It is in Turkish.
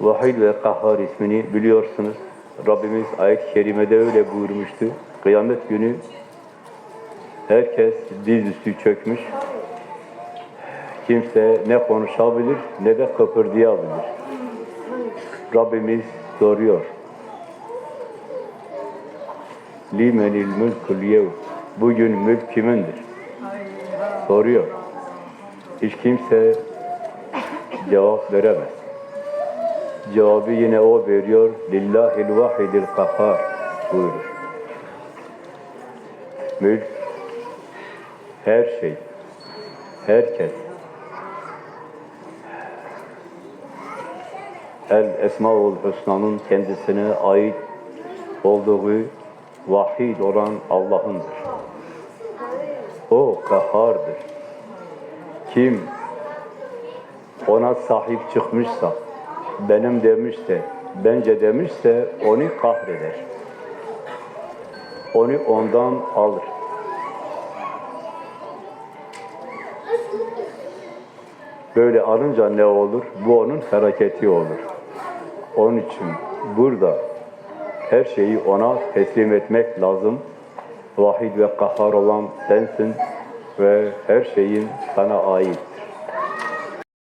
Vahid ve Kahhar ismini biliyorsunuz. Rabbimiz ayet-i kerimede öyle buyurmuştu. Kıyamet günü herkes dizüstü çökmüş. Kimse ne konuşabilir ne de kıpırdayabilir. Rabbimiz soruyor. Limenil mülkül yev. Bugün mülk kimindir? Soruyor. Hiç kimse cevap veremez. Cevabı yine o veriyor. Lillahil vahidil kahhar buyurur. Mülk, her şey, herkes. El Esmaül Hüsna'nın kendisine ait olduğu vahid olan Allah'ındır. O kahhardır. Kim ona sahip çıkmışsa, benim demişse, bence demişse onu kahreder. Onu ondan alır. Böyle alınca ne olur? Bu onun hareketi olur. Onun için burada her şeyi ona teslim etmek lazım. Vahid ve kahhar olan sensin ve her şeyin sana ait.